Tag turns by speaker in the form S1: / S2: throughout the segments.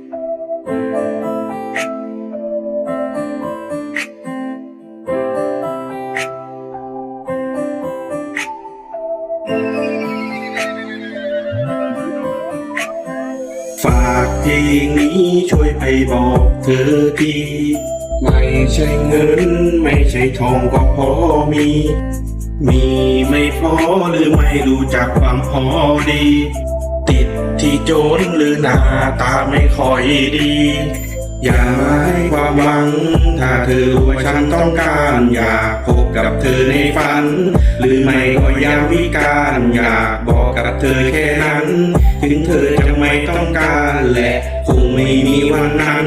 S1: ฝากเพลงนี้ช่วยไปบอกเธอทีไม่ใช่เงิน ไม่ใช่ทองก็พอมี มีไม่พอหรือไม่รู้จักความพอดี ที่โจรหรือหน้าตาไม่ค่อยดี อย่าให้ความหวัง ถ้าเธอว่าฉันต้องการอยากพบกับเธอในฝัน หรือไม่ก็อยามวิการอยากบอกกับเธอแค่นั้น ถึงเธอจะไม่ต้องการและคงไม่มีวันนั้น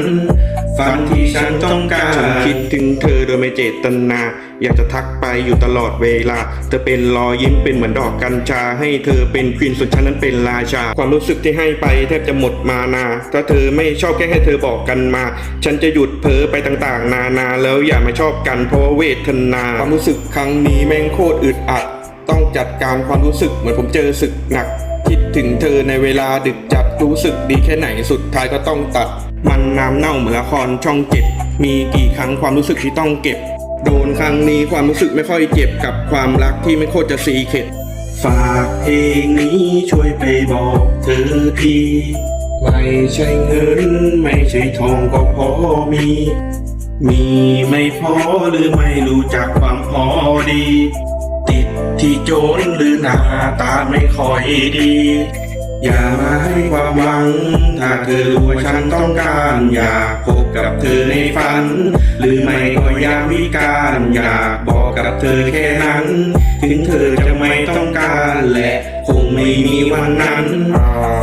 S1: ฝันที่ฉันต้องการ
S2: คิดถึงเธอโดยไม่เจตนา อยากจะทักไปอยู่ตลอดเวลา เธอเป็นรอยยิ้มเป็นเหมือนดอกกัญชา ให้เธอเป็นควีนส่วนฉันนั้นเป็นราชา ความรู้สึกที่ให้ไปแทบจะหมดมานา ถ้าเธอไม่ชอบแค่ให้เธอบอกกันมา ฉันจะหยุดเพ้อไปต่างๆ นานาแล้วอย่ามาชอบกันเพราะว่าเวทนา ความรู้สึกครั้งนี้แม่งโคตรอึดอัด ต้องจัดการความรู้สึกเหมือนผมเจอศึกหนัก คิดถึงเธอในเวลาดึกจัดรู้สึกดีแค่ไหนสุดท้ายก็ต้องตัด มันน้ำเน่าเหมือนละครช่องเจ็ดมีกี่ครั้งความรู้สึกที่ต้องเก็บ โดนครั้งนี้ความรู้สึกไม่ค่อยเจ็บกับความรักที่ไม่โคตรจะซีเข็ด
S1: ฝากเพลงนี้ช่วยไปบอกเธอทีไม่ใช่เงินไม่ใช่ทองก็พอมี มีไม่พอหรือไม่รู้จักความพอดี ติดที่โจรหรือหน้าตาไม่ค่อยดี อย่ามาให้ความหวัง ถ้าเธอรู้ว่าฉันต้องการ อยากพบกับเธอในฝัน หรือไม่ก็อยากวิการอยากบอกกับเธอแค่นั้น ถึงเธอจะไม่ต้องการและคงไม่มีวันนั้น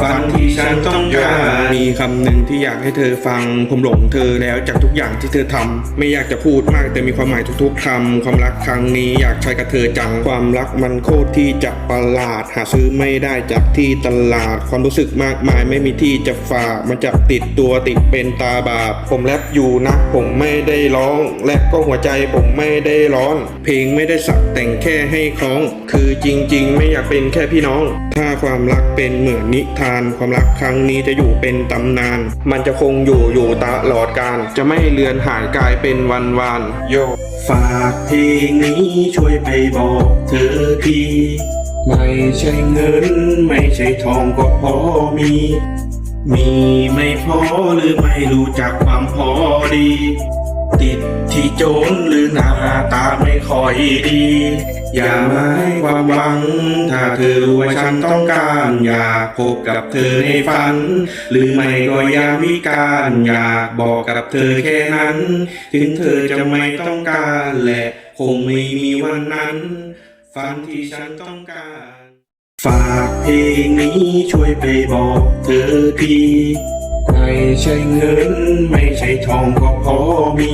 S1: ฝันที่ฉันต้องการ
S2: มีคำหนึ่งที่อยากให้เธอฟัง ผมหลงเธอแล้วจากทุกอย่างที่เธอทำไม่อยากจะพูดมากแต่มีความหมายทุกๆคำความรักครั้งนี้อยากใช้กับเธอจังความรักมันโคตรที่จะประหลาด หาซื้อไม่ได้จากที่ตลาด ความรู้สึกมากมายไม่มีที่จะฝากมันจะติดตัวติดเป็นตาบาปผมแรปอยู่นะ ผมไม่ได้ร้อง และก็หัวใจผมไม่ได้ร้อน เพลงไม่ได้สักแต่งแค่ให้คล้อง คือจริง ๆ ไม่อยากเป็นแค่พี่น้องถ้าความรักเป็นเหมือนนิทาน ความรักครั้งนี้จะอยู่เป็นตำนาน มันจะคงอยู่อยู่ตลอดกาลจะไม่เลือนหายกลายเป็นวันวานโย
S1: ฝากเพลงนี้ช่วยไปบอกเธอทีไม่ใช่เงิน ไม่ใช่ทองก็พอมี มีไม่พอหรือไม่รู้จักความพอดี ติดที่โจรหรือหน้าตาไม่ค่อยดี อย่ามาให้ความหวัง ถ้าเธอรู้ว่าฉันต้องการ อยากพบกับเธอในฝัน หรือไม่ก็อยากวิการ อยากบอกกับเธอแค่นั้น ถึงเธอจะไม่ต้องการและคงไม่มีวันนั้น ฝันที่ฉันต้องการ ฝากเพลงนี้ช่วยไปบอกเธอทีไม่ใช่เงิน ไม่ใช่ทองก็พอมี